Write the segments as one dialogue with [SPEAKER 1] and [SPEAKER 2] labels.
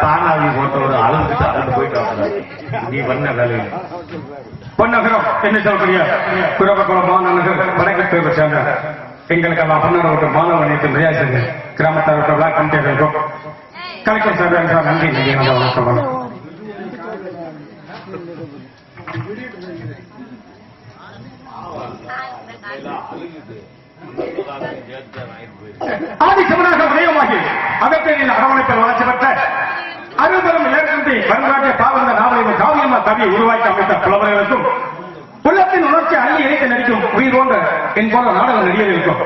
[SPEAKER 1] தானாவி போட்டவர் அழுந்துட்டு அழுந்து போயிட்டு நீ பண்ண வேலையில்
[SPEAKER 2] பொன்னகரம் என்ன சொல்லக்கூடிய குரவகுல மாநகர் வடக்கு சேர்ந்த எங்களுக்கு எல்லாம் ஒரு மாணவ நேற்று மரியாதை கிராமத்தார் விழா கமிட்டியர்களுக்கும் கலெக்டர் சார் என்றால் நன்றி நன்றி நல்ல வணக்கம் வணக்கம். ஆதி சிவனாக உதயமாகி அரவணைப்பில் வளர்ச்சி பெற்ற அறுபெரும் இலக்கத்தை வருங்காட்டிய பாவந்த நாவலையும் காவியமா கவியை உருவாக்கி அமைத்த புலவர்களுக்கும் உள்ளத்தின் உணர்ச்சி அள்ளி இணைத்து நடிக்கும் உயிர் போன்ற என் போல நாடக நடிகர்களுக்கும்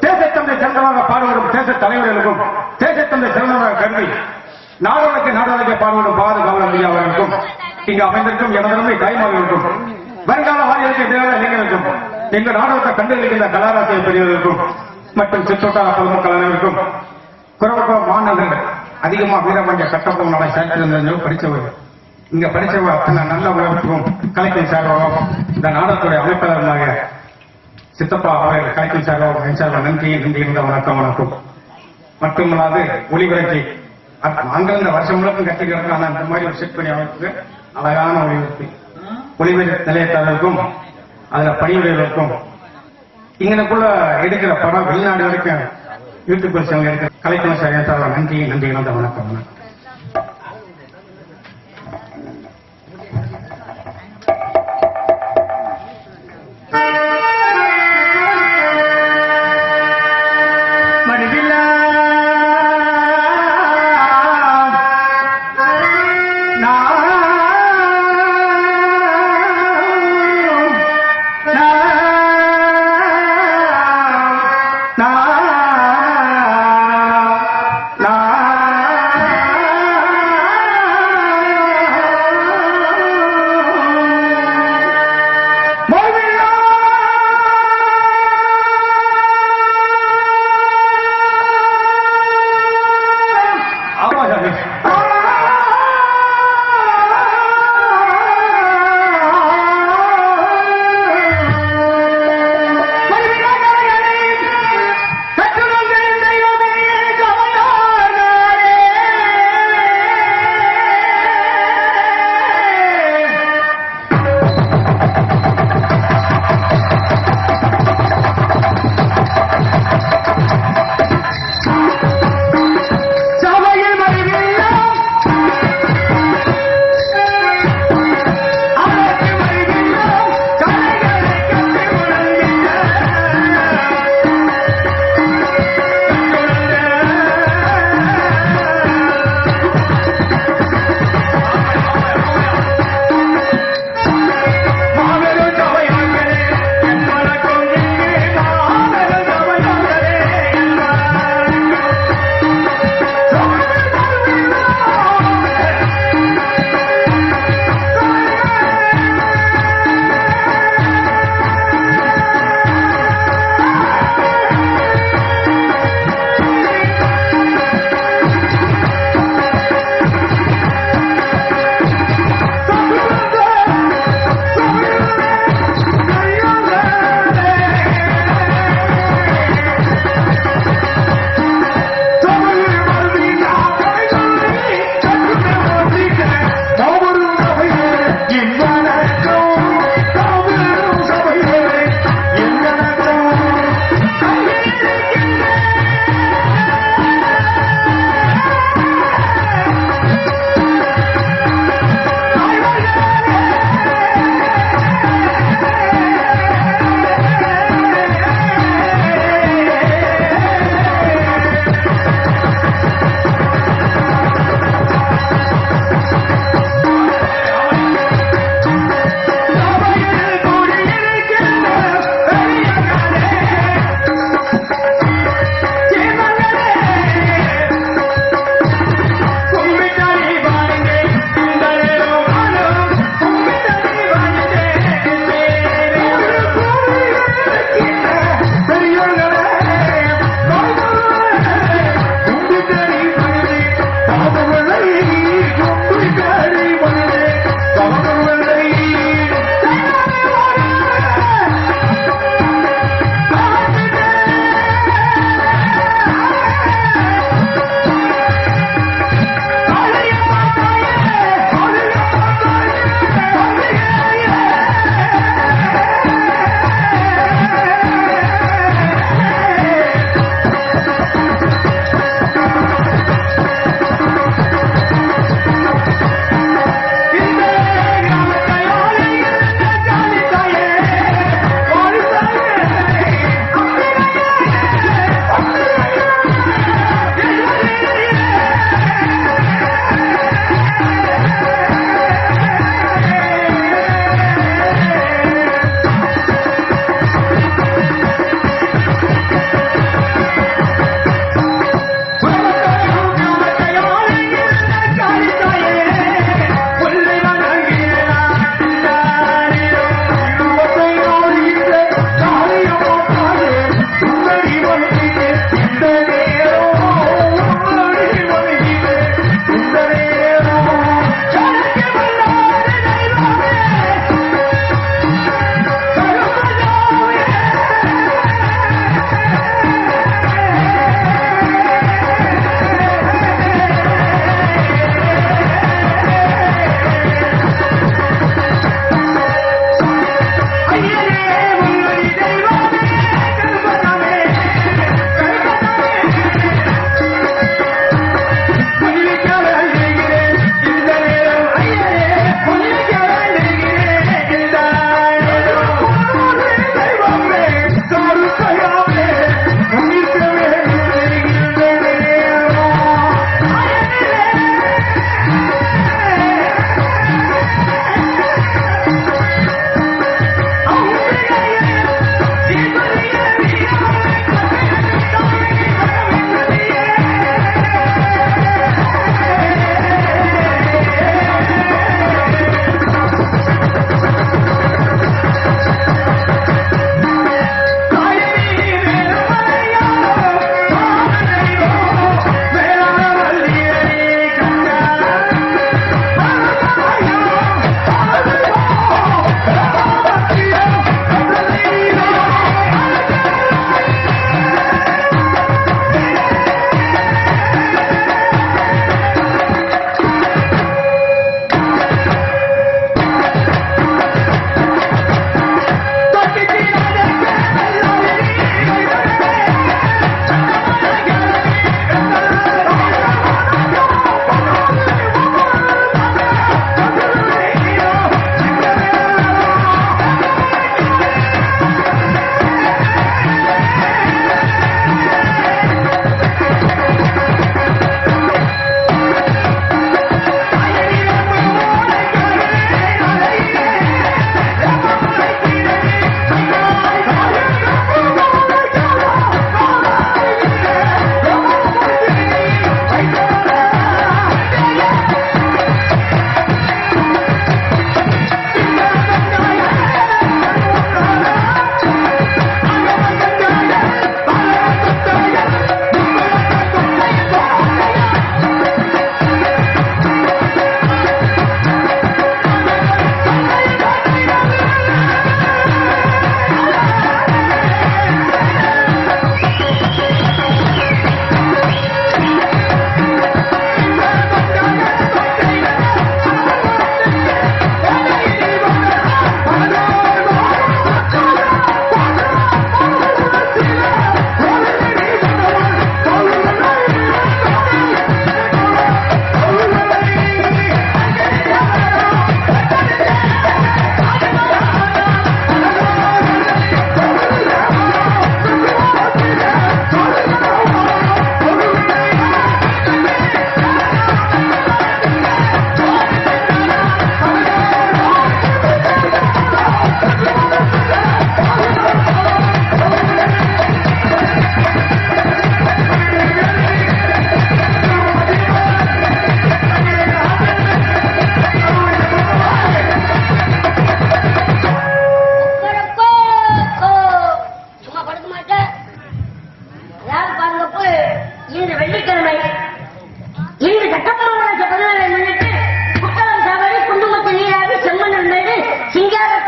[SPEAKER 2] தேசத்தந்தை சிறந்தமாக பாடுவரும் தேச தலைவர்களுக்கும் தேசத்தந்தை சிறந்தமாக கருதி நாடோடைக்கு நாடோடைக்கு பாடுவரும் பாது கவனம் ஐயா அவர்களுக்கும் இங்கு அமைந்திருக்கும் எனதருமை தாய்மார்களுக்கும் வருங்கால வாரியருக்கு எதிராக இளைஞர்களுக்கும் எங்கள் நாடகத்தை கண்டறிகின்ற கலாராசிரியர் பெரியவர்களுக்கும் மற்றும் சிற்றோட்டார பொதுமக்கள் அனைவருக்கும் குறவக்கம் மாணவர்கள் அதிகமா வீரமஞ்ச கட்டப்பம் நடை சேர்த்திருந்தவங்க படிச்சவர் இங்க படிச்சவங்க அத்தனை நல்ல உழைப்பும் கலைக்கும் சார்பாகவும் இந்த நாடகத்துடைய அமைப்பாளர்களாக சித்தப்பா அவர்கள் கலைக்கும் சார்பாகவும் என் சார்பாக நன்றி நன்றி இருந்த வணக்கம் வணக்கம். மட்டுமல்லாது ஒளிபரப்பி அங்கிருந்த வருஷம் முழுக்க கட்டிக்கிறோம் ஆனா இந்த மாதிரி ஒரு செட் பண்ணி அமைப்புக்கு அழகான ஒளிபரப்பு ஒளிபர நிலையத்தாளருக்கும் அதுல பணியுடையவருக்கும் இங்கனக்குள்ள எடுக்கிற படம் வெளிநாடு வரைக்கும் யூடியூப் வச்சவங்க எடுக்கிற கலைக்கணும் நன்றி நன்றி இழந்த வணக்கம்.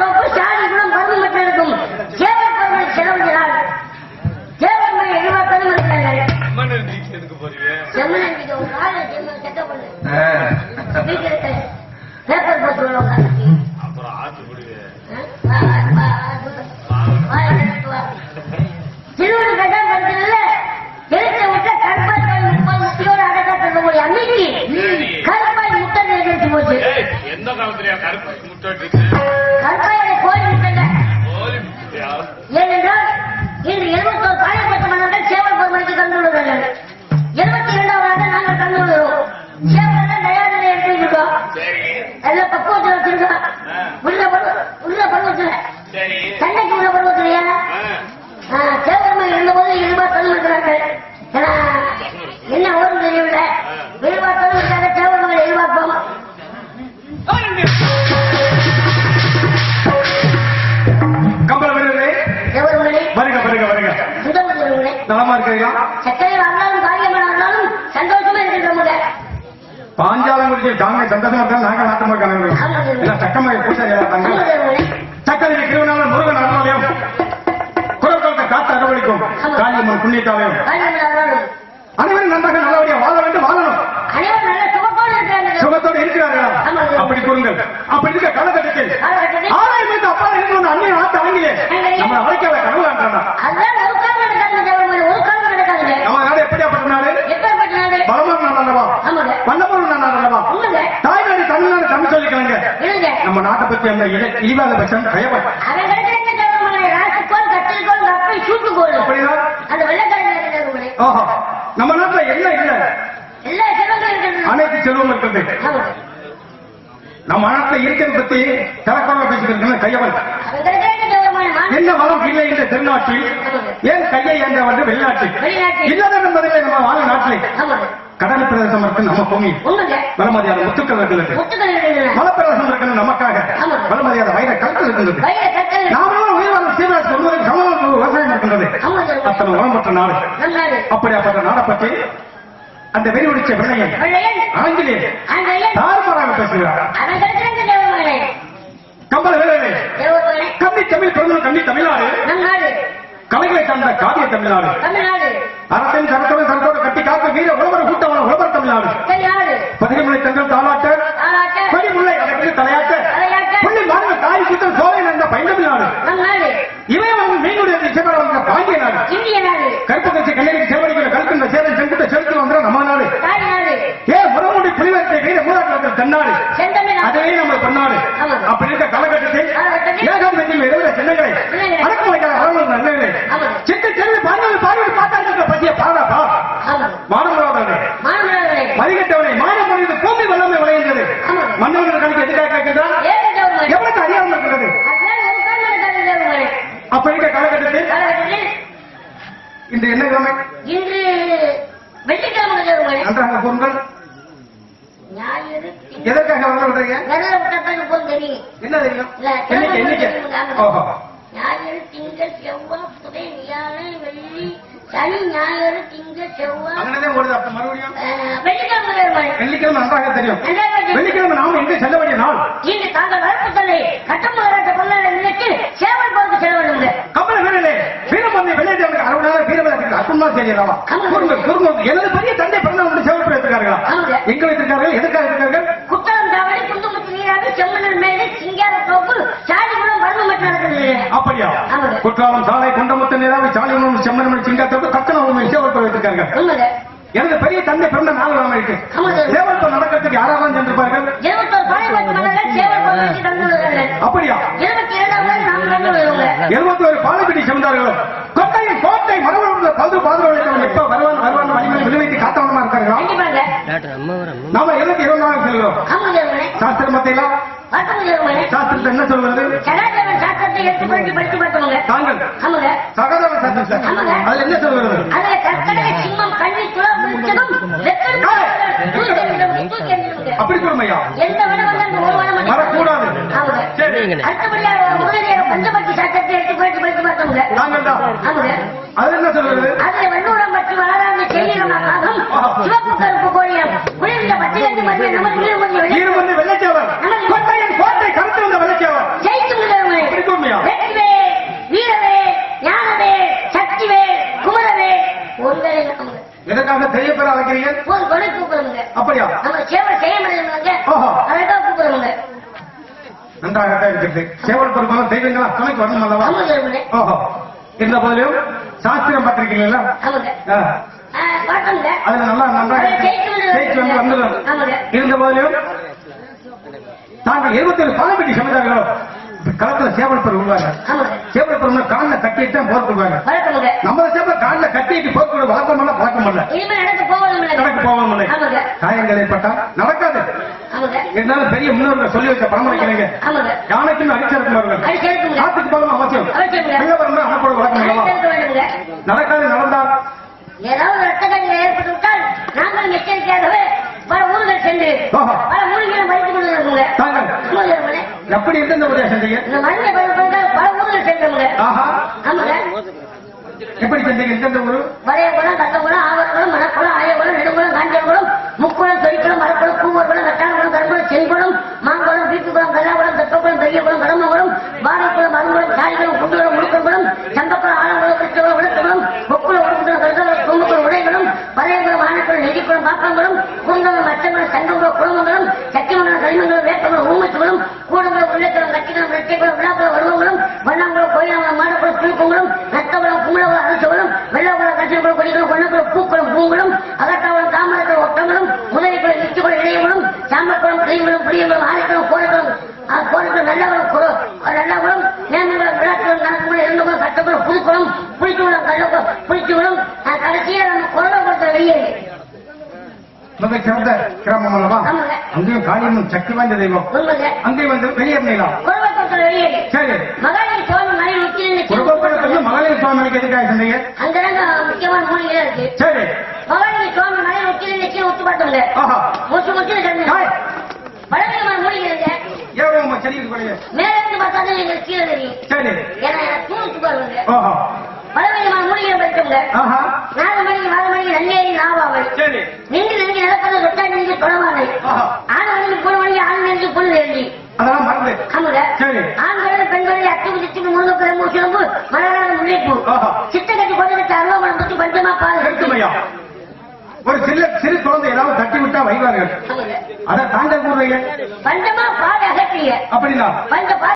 [SPEAKER 3] 我不
[SPEAKER 1] 想。
[SPEAKER 3] எல்லாம் பக்குவத்தில் வச்சிருக்கோம்
[SPEAKER 1] ஆ.
[SPEAKER 3] உள்ள உள்ள பருவத்தில்
[SPEAKER 1] சரி.
[SPEAKER 3] சண்டைக்கு உள்ள பருவத்திலையா
[SPEAKER 2] குறிச்சி தாங்க சந்தோஷமா இருந்தா நாங்க நாட்டமா இருக்காங்க இல்ல சக்கமாக பூசாரி தாங்க சக்கரை திருவண்ணாமலை முருகன் அருளாலயம் குரல்களுக்கு காத்து அரவணைக்கும் காளியம்மன் புண்ணியத்தாலயம் அனைவரும் நன்றாக நல்லபடியா வாழ வேண்டும் வாழணும்
[SPEAKER 3] அனைவரும் நல்ல சுகத்தோடு இருக்கிறாங்க
[SPEAKER 2] சுகத்தோடு இருக்கிறார்களா
[SPEAKER 3] ஆமாங்க.
[SPEAKER 2] அப்படி கூறுங்கள் அப்படி இருக்க காலகட்டத்தில்
[SPEAKER 3] காலகட்டத்தில்
[SPEAKER 2] ஆலயம் வைத்து அப்பா இருக்கணும் அந்நிய ஆட்டு அடங்கிலே நம்ம அழைக்காத கனவு காண்றாங்க
[SPEAKER 3] அதுதான் ஒரு காலம் நடக்காது சேவல் மகள் ஒரு காலம் நடக்காதுங்க
[SPEAKER 2] நம்ம நாடு எப்படியாப்பட்ட நாடு
[SPEAKER 3] எப்பேற்பட்ட நாடு
[SPEAKER 2] பலமான நாடு அல்லவா
[SPEAKER 3] ஆமாங்க
[SPEAKER 2] வல்லபுரம் நாடு அல்லவா
[SPEAKER 3] உண்மைங்க
[SPEAKER 2] தாய்நாடு தமிழ்நாடு தமிழ் சொல்லிக்கிறாங்க
[SPEAKER 3] இல்லைங்க
[SPEAKER 2] நம்ம நாட்டை பத்தி அந்த இல- இழிவாத பட்சம் கயவன்
[SPEAKER 3] அவன் கிடைக்கிற சேவல் மகளை ராசிக்கோள் கட்டில்கோள் கப்பை சூட்டுக்கோள்
[SPEAKER 2] அப்படியா
[SPEAKER 3] வெள்ளக்காரங்க இருக்கிற மகளை
[SPEAKER 2] ஓஹோ நம்ம நாட்டுல என்ன இல்ல? அனைத்து செல்வம் இருக்கிறது. நம்ம நாட்டுல இருக்கிறத பத்தி தரக்குறவா பேசிக்கிறது கையவன். என்ன வளம் இல்லை இந்த தென்னாட்டில் ஏன் கையை என்ற வந்து வெளிநாட்டில். இல்லாத என்பதில்லை நம்ம வாழ நாட்டில். கடல் பிரதேசம் இருக்கு நம்ம பூமி. வளமதியாத முத்துக்கள் இருக்கிறது மலப்பிரதேசம் இருக்கிறது நமக்காக. வளமதியாத வைர கற்கள் இருக்கின்றது நாமெல்லாம் உயிர்வாழ சீவராஜ் சொல்வதற்கு சமமான விவசாயம் இருக்கின்றது. அத்தனை வளம்பற்ற நாடு. அப்படியாப்பட்ட நாடை பற்றி அந்த வெறி பிடிச்ச பிள்ளையை
[SPEAKER 3] வெள்ளையன்
[SPEAKER 2] ஆங்கிலேய
[SPEAKER 3] ஆண்டையன்
[SPEAKER 2] தாறுமாறாக பேசுகிறார்
[SPEAKER 3] அவன் கிடைக்கிற சேவல் மகளே
[SPEAKER 2] கம்பள வீரர்களே
[SPEAKER 3] சேவல் மகளே
[SPEAKER 2] கம்பி தமிழ் பிறந்த கம்பி தமிழ்நாடு. கலைகளை சார்ந்த காவிய தமிழ்நாடு.
[SPEAKER 3] தமிழ்நாடு.
[SPEAKER 2] அரசின் சரத்தோடு சரத்தோடு கட்டி காக்க வீர உழவர் கூட்டவன உழவர் தமிழ்நாடு. பதிகமுறை தங்கள் தாளாட்ட அதற்கு தலையாட்ட. புள்ளி மாநில தாய் சுத்தம் சோழை நடந்த பைந்தமிழ்நாடு
[SPEAKER 3] நம் நாடு
[SPEAKER 2] இமயமங்கல் மீனுடைய சிவராம பாண்டிய நாடு
[SPEAKER 3] இந்திய நாடு
[SPEAKER 2] கருப்பு கட்சி கண்ணீருக்கு செவடிக்கிற கல்கின்ற சேரன் செங்குட்ட செலுத்து வந்த நம்ம நாடு
[SPEAKER 3] தாய் நாடு
[SPEAKER 2] ஏ முறமுடி புலிவத்தை வீர மூதாட்டத்தில் தன்னாடு
[SPEAKER 3] செந்தமிழ் நாடு
[SPEAKER 2] அதுவே நம்ம பண்ணாடு
[SPEAKER 3] ஆமா.
[SPEAKER 2] அப்படி இருக்க காலகட்டத்தில்
[SPEAKER 3] காலகட்டத்தில்
[SPEAKER 2] ஏகாம்பத்தில் இருந்த சின்னங்களை
[SPEAKER 3] சின்னங்களை.
[SPEAKER 2] அடக்கம் வைக்கிற வரலாறு நல்லவர்களே
[SPEAKER 3] ஆமா.
[SPEAKER 2] சிட்டு செல்வி பாண்டவர் பார்வை பார்த்தா இருக்கிற பசிய பாடாப்பா
[SPEAKER 3] ஆமா
[SPEAKER 2] மாணவர்களே
[SPEAKER 3] மாணவர்களே
[SPEAKER 2] மதிக்கட்டவனை மாணவர்களுக்கு பூமி வல்லமை விளைகின்றது
[SPEAKER 3] ஆமா.
[SPEAKER 2] மன்னர்கள் கணக்கு எதுக்காக கேட்கின்றான்
[SPEAKER 3] ஏக சேவல் மகளே
[SPEAKER 2] எவ்வளவு அறியாமல் இருக்கிறது
[SPEAKER 3] அதனால ஒரு கால் நடக்காது சேவல் மகளே
[SPEAKER 2] அப்ப இருக்க காலகட்டத்தில்
[SPEAKER 3] காலகட்டத்தில்
[SPEAKER 2] இந்த என்ன கிழமை
[SPEAKER 3] இன்று வெள்ளிக்கிழமை சேவல் மகளே
[SPEAKER 2] நன்றாக கூறுங்கள்
[SPEAKER 3] ஞாயிறு திங்கள்.
[SPEAKER 2] எதற்காக வந்து விடுறீங்க
[SPEAKER 3] விரல விட்டத்தான் போல் தெரியும்
[SPEAKER 2] என்ன தெரியும்
[SPEAKER 3] இல்ல,
[SPEAKER 2] என்னைக்கு என்னைக்கு ஓஹோ
[SPEAKER 3] ஞாயிறு திங்கள் செவ்வாய் புதை வியாழன் வெள்ளி சனி ஞாயிறு திங்கள் செவ்வாய்
[SPEAKER 2] அங்கனதே ஓடுது அப்ப மறுபடியும்?
[SPEAKER 3] வெள்ளிக்கிழமை
[SPEAKER 2] வெள்ளிக்கிழமை நன்றாக தெரியும். வெள்ளிக்கிழமை நாம எங்க செல்ல வேண்டிய நாள்?
[SPEAKER 3] இன்று தாங்கள் வரப்பு சொல்லி கட்டமுதலாட்ட கொண்டாட நினைத்து சேவல் பார்த்து செல்ல வேண்டும்
[SPEAKER 2] கம்பள வீரர்களே வீரமந்தை வெள்ளையதேவனுக்கு அறுபதாயிரம் வீரமலை அற்புதமா செய்யலாமா
[SPEAKER 3] ஆமா.
[SPEAKER 2] கூறுங்கள் கூறுங்கள் எனது பெரிய தந்தை பிறந்த சேவல் வைத்திருக்கார்களா
[SPEAKER 3] ஆமாங்க.
[SPEAKER 2] எங்க வைத்திருக்கார்கள் எதுக்காக இருக்கிறார்கள்
[SPEAKER 3] செம்மணல் மேலே சிங்கார தோப்பு
[SPEAKER 2] அப்படியா. குற்றாலம் சாலை கொண்டமுத்த நீராவி சாலிமணம் செம்மனம் சிங்காத்தோடு கட்டணம் சேவல் வைத்திருக்கார்கள்
[SPEAKER 3] உண்மைங்க
[SPEAKER 2] எனது பெரிய தந்தை பிறந்த நாள் நாம இருக்கு
[SPEAKER 3] ஆமாங்க.
[SPEAKER 2] சேவல் நடக்கிறதுக்கு யாராவது சென்றிருப்பார்கள் அப்படியா?
[SPEAKER 3] இருபத்தி
[SPEAKER 2] ஒரு பாலப்பட்டி சென்றார்களோ? கொட்டையின் கோட்டை மரபு பந்து நாம
[SPEAKER 3] பார்த்து தேவனே.
[SPEAKER 2] சாஸ்திரத்தை என்ன சொல்வது
[SPEAKER 3] சகாதேவ சாஸ்திரத்தை எடுத்து படித்து படித்து பார்த்தவங்க
[SPEAKER 2] தாங்கள்.
[SPEAKER 3] ஆமாங்க.
[SPEAKER 2] சகதவ சாஸ்திரம். அதுல என்ன
[SPEAKER 3] அதுல சிம்மம் எறிந்தவங்க.
[SPEAKER 2] அப்படி சொல்லுமையா
[SPEAKER 3] எந்த முதலியாக பஞ்சபட்சி சாஸ்திரத்தை எடுத்து படித்து படித்து பார்த்தவங்க
[SPEAKER 2] அதுல என்ன சொல்வது
[SPEAKER 3] அதுல வெள்ளூரம் பற்றி வளராத செல்லிடமாகவும் சிவப்பு கருப்பு கோழியம் குளிர்ந்த பச்சை கட்டி மருந்து நம்ம குளிர் கொஞ்சம் வெளியே
[SPEAKER 2] வீரம் வந்து வெள்ளைச்சேவன் கொட்டையின் கோட்டை கருத்து வந்த வெள்ளைச்சேவன்
[SPEAKER 3] ஜெயித்து முதல்வர்களே.
[SPEAKER 2] அப்படி சொல்லுமையா
[SPEAKER 3] வெற்றிவே வீரவே ஞானவே சக்திவே குமரவே. ஒருவேளை நமக்கு
[SPEAKER 2] எதற்காக தெரிய பெற நன்றாகத்தான் இருக்கிறது. சேவல் பெருமாள் தெய்வங்களா துணைக்கு வரணும் அல்லவா?
[SPEAKER 3] ஆமாங்க பெருமாளே
[SPEAKER 2] ஓஹோ. இருந்த போதிலும் சாஸ்திரம் பார்த்திருக்கீங்களா?
[SPEAKER 3] ஆமாங்க.
[SPEAKER 2] ஆ,
[SPEAKER 3] ஆ, பார்த்தோங்க
[SPEAKER 2] அதுல நல்லா நன்றாக
[SPEAKER 3] அது ஜெயிச்சு வந்து-
[SPEAKER 2] ஜெயிச்சு வந்து வந்துடும்
[SPEAKER 3] ஆமாங்க.
[SPEAKER 2] இருந்த போதிலும் தாங்கள் இருபத்தேழு பாலப்பட்டி சமுதாயங்களோ களத்துல சேவல் பெரு
[SPEAKER 3] ஆமாங்க.
[SPEAKER 2] சேவல் பெருமை காலில் கட்டிட்டு தான் போர் கொடுவாங்க நம்ம சேவல் காலில் கட்டிட்டு போர் கொடு வழக்கம் இல்ல பழக்கம்
[SPEAKER 3] இனிமே நடக்க இல்லை
[SPEAKER 2] நடக்க போவோம் காயங்கள் ஏற்பட்டா நடக்காது. இருந்தாலும் பெரிய முன்னோர்கள் சொல்லி வச்ச பரம்பரைக்கிறீங்க
[SPEAKER 3] ஆமாங்க.
[SPEAKER 2] யானைக்கும் அடிச்சிருக்கிறார்கள் காத்துக்கு போகணும் அவசியம். பிள்ளைவரம் அனுப்பட வழக்கம் நடக்காது நடந்தால்.
[SPEAKER 3] ஏதாவது ரத்த கண்ணில் ஏற்பட்டு விட்டால் நாங்களும் எச்சரிக்கையாகவே பல ஊர்கள் சென்று. பல மூலிகளை மறைத்துக் கொண்டு இருக்குங்க
[SPEAKER 2] தாங்கள்
[SPEAKER 3] ஆமாங்க பெருமாளே.
[SPEAKER 2] எப்படி இருந்து இந்த உதயம் செஞ்சீங்க
[SPEAKER 3] இந்த பயன்படுத்த பல ஊர்கள் சென்றவங்க. ஆமாங்க.
[SPEAKER 2] எப்படி செஞ்சீங்க எந்தெந்த ஊரு?
[SPEAKER 3] வரையகுளம் கந்தகுளம் ஆவரகுளம் மணக்குளம் ஆயகுளம் நெடுங்குளம் காஞ்சகுளம் முக்குளம் தொழிற்குளம் மரக்குளம் கட்டாங்குளம் கருங்குளம் செங்குளம் மாங்குளம் வீட்டுக்குளம் கல்லாகுளம் தெப்பகுளம் பெரியகுளம் கடம்பகுளம் வாரக்குளம் அருங்குளம் சாலிகுளம் குண்டுகுளம் முழுக்கங்குளம் சம்பக்குளம் ஆலங்குளம் கிருஷ்ணகுளம் விளக்குளம் பொக்குளம் உடுக்குளம் கருங்குளம் கும்புக்குளம் உடைகளும் பழையகுளம் ஆனக்குளம் நெல்லிக்குளம் பாப்பங்குளம் குந்தகுளம் மச்சங்குளம் சங்கங்குளம் குளமங்குளம் சத்தியமங்கலம் களிமங்கலம் வேப்பங்குளம் ஊமச்சுகுளம் கூடங்குளம் உள்ளக்குளம் கட்டிக்குளம் ரெட்டைக்குளம் விழாக்குளம் வடுவங்குளம் வண்ணாங்குளம் கோயிலாங்குளம் மாடக்குளம் திருக்குங்குளம் நத்தகுளம் கும்பலகுளம் அரசகுளம் வெள்ளகுளம் கட்சிக்குளம் கொடிக்குளம் கொன்னக்குளம் பூக்குளம் பூங்குளம் அகட்டாகுளம் தாமரக்குளம் ஒட்டங்களும் முதலிக்குளம் இச்சுக்குளம் இளையகுளம் சாம்பக்குளம் கிளிங்குளம் புளியங்குளம் ஆலைக்குளம் கோரக்குளம் கோரக்குளம் நல்லகுளம் குளம் நல்லகுளம் நேமங்குளம் விழாக்குளம் கணக்குளம் இரண்டுகுளம் கட்டக்குளம் புதுக்குளம் புளிக்குளம் கள்ளக்குளம் புளிச்சுகுளம் கடைசியா நம்ம குளக்குளத்தை வெளியே.
[SPEAKER 2] மிக சிறந்த கிராமம் அல்லவா?
[SPEAKER 3] ஆமாங்க.
[SPEAKER 2] அங்கேயும் காளியம்மன் சக்தி வாய்ந்த தெய்வம்.
[SPEAKER 3] உண்மைங்க.
[SPEAKER 2] அங்கேயும் வந்து வெளியேறினீங்களா
[SPEAKER 3] குளக்குளத்தை வெளியே.
[SPEAKER 2] சரி.
[SPEAKER 3] உச்சியில்
[SPEAKER 2] குடும்பத்தில் மகளிர் சுவாமிக்கு எதுக்காக
[SPEAKER 3] அங்கதாங்க முக்கியமான மூலிகை இருக்கு.
[SPEAKER 2] சரி.
[SPEAKER 3] மகாலி சோழன் மலை உச்சியில் நிச்சயம் ஒத்து பார்த்தோங்க முச்சு முச்சு கிடந்து. பழமையான மூலிகை
[SPEAKER 2] செடிக்கு போறீங்க
[SPEAKER 3] மேல இருந்து பார்த்தா எங்களுக்கு கீழே தெரியும்.
[SPEAKER 2] சரி.
[SPEAKER 3] ஏன்னா தூணிச்சு பாருங்க மூலிகை நாலு மணிக்கு நாலு மணிக்கு நன்னேறி நாவாவை. நின்று நிலப்பத தொட்டா நெஞ்சு தொடவானை
[SPEAKER 2] ஆஹா.
[SPEAKER 3] ஆண் மணிக்கு மூணு மணிக்கு ஆண் நெஞ்சு
[SPEAKER 2] அதெல்லாம் மறந்து.
[SPEAKER 3] ஆமாங்க.
[SPEAKER 2] சரி.
[SPEAKER 3] ஆண்கள் பெண்கள் அச்சுக்கு சிச்சுக்கு முருங்கக்கிழங்கு சிலம்பு மலரான முல்லைப்பூ. சித்த கட்டி கொண்டு வச்ச அருவாமலம் பத்தி பஞ்சமா பால்
[SPEAKER 2] எடுத்துமையா? ஒரு சிறு சிறு குழந்தை ஏதாவது தட்டி விட்டா வைவார்கள். அதை
[SPEAKER 3] பால் அகற்றிய.
[SPEAKER 2] அப்படின்னா